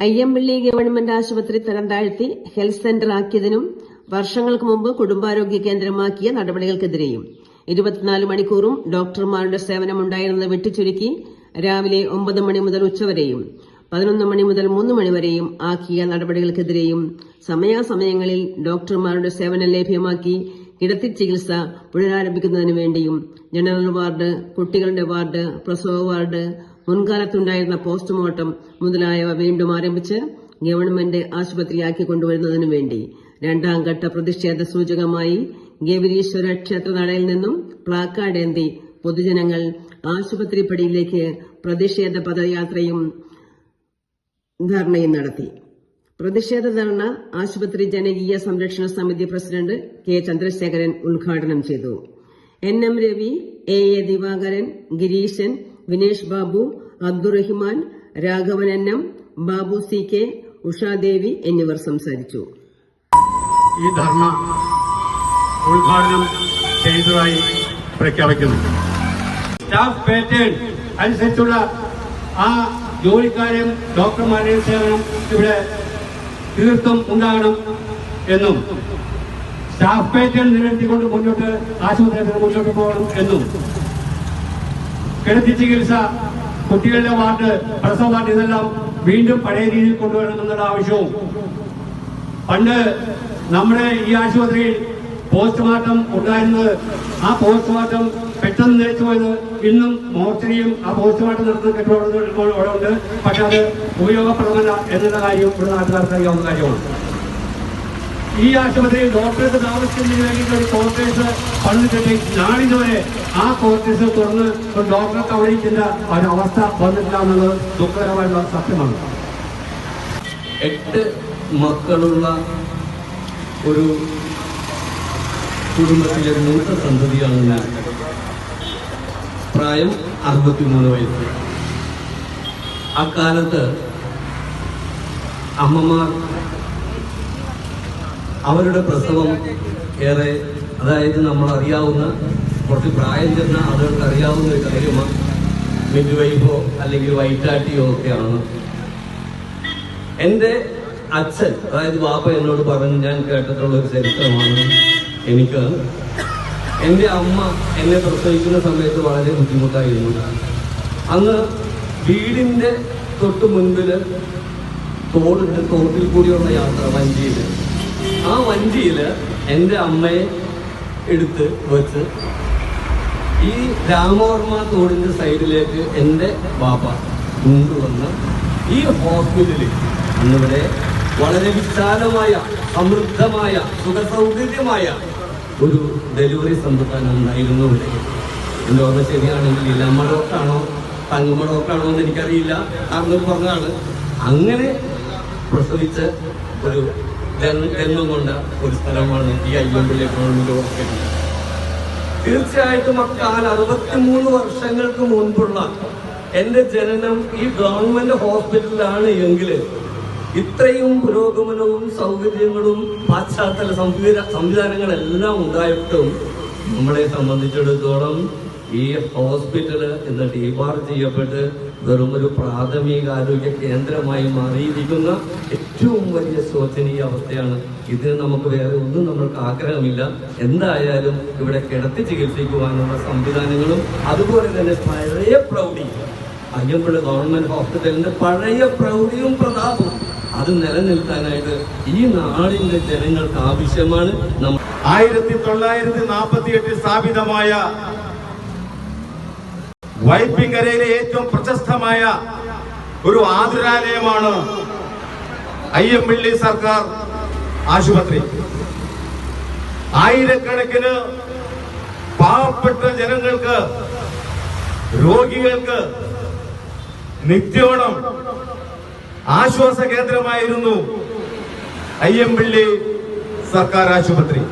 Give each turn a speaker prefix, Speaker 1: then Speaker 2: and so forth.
Speaker 1: Ayyampilly government ആശുപത്രി തരം താഴ്ത്തി ഹെൽത്ത് സെന്റർ ആക്കിയതിനും വർഷങ്ങൾക്ക് മുമ്പ് കുടുംബാരോഗ്യ കേന്ദ്രമാക്കിയ നടപടികൾക്കെതിരെയും ഇരുപത്തിനാല് മണിക്കൂറും ഡോക്ടർമാരുടെ സേവനമുണ്ടായിരുന്നത് വെട്ടിച്ചുരുക്കി രാവിലെ ഒമ്പത് മണി മുതൽ ഉച്ചവരെയും പതിനൊന്ന് മണി മുതൽ മൂന്ന് മണിവരെയും ആക്കിയ നടപടികൾക്കെതിരെയും സമയാസമയങ്ങളിൽ ഡോക്ടർമാരുടെ സേവനം ലഭ്യമാക്കി കിടത്തി ചികിത്സ പുനരാരംഭിക്കുന്നതിനു വേണ്ടിയും ജനറൽ വാർഡ് കുട്ടികളുടെ വാർഡ് പ്രസവ വാർഡ് മുൻകാലത്തുണ്ടായിരുന്ന പോസ്റ്റ്മോർട്ടം മുതലായവ വീണ്ടും ആരംഭിച്ച് ഗവൺമെന്റ് ആശുപത്രിയാക്കി കൊണ്ടുവരുന്നതിനു വേണ്ടി രണ്ടാം ഘട്ട പ്രതിഷേധ സൂചകമായി ഗൗരീശ്വര ക്ഷേത്രനടയിൽ നിന്നും പ്ലാക്കാർഡ് ഏന്തി പൊതുജനങ്ങൾ ആശുപത്രി പടിയിലേക്ക് പ്രതിഷേധ പദയാത്രയും ധർണയും നടത്തി. പ്രതിഷേധ ധർണ ആശുപത്രി ജനകീയ സംരക്ഷണ സമിതി പ്രസിഡന്റ് കെ ചന്ദ്രശേഖരൻ ഉദ്ഘാടനം ചെയ്തു. N M Ravi A A Divakaran Gireeshan Vinesh Babu Abdurahiman Raghavan N M Babu C K Ushadevi എന്നിവർ സംസാരിച്ചു.
Speaker 2: ഈ ധർണ ഉദ്ഘാടനം ചെയ്തതായി പ്രഖ്യാപിക്കുന്നു. സ്റ്റാഫ് പേറ്റേൺ അനുസരിച്ചുള്ള ആ ജോലിക്കാരെയും ഡോക്ടർമാരുടെയും സേവനം ഇവിടെ തീർത്തും ഉണ്ടാകണം എന്നും സ്റ്റാഫ് പേറ്റേൺ നിലനിർത്തിക്കൊണ്ട് മുന്നോട്ട് ആശുപത്രി മുന്നോട്ട് പോകണം എന്നും കിടത്തി ചികിത്സ കുട്ടികളുടെ വാർഡ് പ്രസവ വാർഡ് ഇതെല്ലാം വീണ്ടും പഴയ രീതിയിൽ കൊണ്ടുവരണം എന്നുള്ള ആവശ്യവും. പണ്ട് നമ്മുടെ ഈ ആശുപത്രിയിൽ പോസ്റ്റ്മോർട്ടം ഉണ്ടായിരുന്നത് ആ പോസ്റ്റ്മോർട്ടം പെട്ടെന്ന് നിലച്ചു പോയത് ഇന്നും മോർച്ചറിയും ആ പോസ്റ്റ്മോർട്ടം നടത്തുന്ന കെട്ടിടം അവിടെ ഉണ്ട്. പക്ഷെ അത് ഉപയോഗപ്രദമല്ല എന്നുള്ള കാര്യം ഇവിടെ നാട്ടുകാർക്ക് അറിയാവുന്ന കാര്യമാണ്. ഈ ആശുപത്രിയിൽ ഡോക്ടർക്ക് താമസിക്കുന്നതിന് വേണ്ടിയിട്ട് ഒരു ക്വാർട്ടേഴ്സ് പണിതിട്ട് നാളിതുവരെ ആ ക്വാർട്ടേഴ്സ് തുറന്ന് ഒരു ഡോക്ടറെ അവസ്ഥ ഒരവസ്ഥ വന്നിട്ടില്ല എന്നുള്ളത് ദുഃഖകരമായിട്ടുള്ള സത്യമാണ്.
Speaker 3: എട്ട് മക്കളുള്ള ഒരു കുടുംബത്തിലെ മൂത്ത സന്തതിയാണ് ഞാൻ. പ്രായം അറുപത്തിമൂന്ന് വയസ്സ്. അക്കാലത്ത് അമ്മമാർ അവരുടെ പ്രസവം ഏറെ അതായത് നമ്മൾ അറിയാവുന്ന കുറച്ച് പ്രായം ചെന്ന ആളുകൾക്ക് അറിയാവുന്ന ഒരു കാര്യമാണ് മിഡ് വൈഫോ അല്ലെങ്കിൽ വൈറ്റാട്ടിയോ ഒക്കെയാണ്. എന്റെ അച്ഛൻ അതായത് ബാപ്പ എന്നോട് പറഞ്ഞ് ഞാൻ കേട്ടിട്ടുള്ള ഒരു ചരിത്രമാണ് എനിക്ക്. എന്റെ അമ്മ എന്നെ പ്രസവിക്കുന്ന സമയത്ത് വളരെ ബുദ്ധിമുട്ടായിരുന്നു. അന്ന് വീടിന്റെ തൊട്ട് മുൻപിൽ തോടുണ്ട് തോട്ടിൽ കൂടിയുള്ള യാത്ര വഞ്ചിയിൽ ആ വണ്ടിയിൽ എന്റെ അമ്മയെ എടുത്ത് വെച്ച് ഈ രാമവർമ്മ തോടിന്റെ സൈഡിലേക്ക് എന്റെ ബാപ്പ കൊണ്ടുവന്ന് ഈ ഹോസ്പിറ്റലിൽ ഇന്നിവിടെ വളരെ വിശാലമായ സമൃദ്ധമായ സുഖസൗകര്യമായ ഒരു ഡെലിവറി സംവിധാനം ഉണ്ടായിരുന്നു ഇവിടെ. എന്റെ ഓർമ്മ ശരിയാണെങ്കിൽ ഇല്ലമ്മ ഡോക്ടറാണോ തങ്ങമ്മ ഡോക്ടറാണോ എന്ന് എനിക്കറിയില്ല. കാരണം പറഞ്ഞാണ് അങ്ങനെ പ്രസവിച്ച ഒരു ജന്മം കൊണ്ട ഒരു സ്ഥലമാണ് ഈ അയ്യമ്പള്ളി ഗവൺമെന്റ് ഹോസ്പിറ്റൽ തീർച്ചയായിട്ടും അക്കാല അറുപത്തിമൂന്ന് വർഷങ്ങൾക്ക് മുൻപുള്ള എന്റെ ജനനം ഈ ഗവൺമെന്റ് ഹോസ്പിറ്റലിലാണ് എങ്കിൽ ഇത്രയും പുരോഗമനവും സൗകര്യങ്ങളും പാശ്ചാത്തല സംവിധാ സംവിധാനങ്ങളെല്ലാം ഉണ്ടായിട്ടും നമ്മളെ സംബന്ധിച്ചിടത്തോളം ഈ ഹോസ്പിറ്റൽ ഇന്ന് ഡീബാർ ചെയ്യപ്പെട്ട് വെറും ഒരു പ്രാഥമിക ആരോഗ്യ കേന്ദ്രമായി മാറിയിരിക്കുന്ന ഏറ്റവും വലിയ ശോചനീയ അവസ്ഥയാണ്. ഇത് നമുക്ക് വേറെ ഒന്നും നമ്മൾക്ക് ആഗ്രഹമില്ല. എന്തായാലും ഇവിടെ കിടത്തി ചികിത്സിക്കുവാനുള്ള സംവിധാനങ്ങളും അതുപോലെ തന്നെ പഴയ പ്രൗഢി. അയ്യമ്പുഴ ഗവൺമെന്റ് ഹോസ്പിറ്റലിന്റെ പഴയ പ്രൗഢിയും പ്രതാപവും അത് നിലനിൽക്കാനായിട്ട് ഈ നാടിന്റെ ജനങ്ങൾക്ക് ആവശ്യമാണ്.
Speaker 4: ആയിരത്തി തൊള്ളായിരത്തി നാൽപ്പത്തി എട്ടിൽ സ്ഥാപിതമായ വൈപ്പിങ്കരയിലെ ഏറ്റവും പ്രശസ്തമായ ഒരു ആതുരാലയമാണ് ഐ എം അയ്യമ്പള്ളി സർക്കാർ ആശുപത്രി. ആയിരക്കണക്കിന് പാവപ്പെട്ട ജനങ്ങൾക്ക് രോഗികൾക്ക് നിത്യോണം ആശ്വാസ കേന്ദ്രമായിരുന്നു ഐ എം പിള്ളി സർക്കാർ ആശുപത്രി.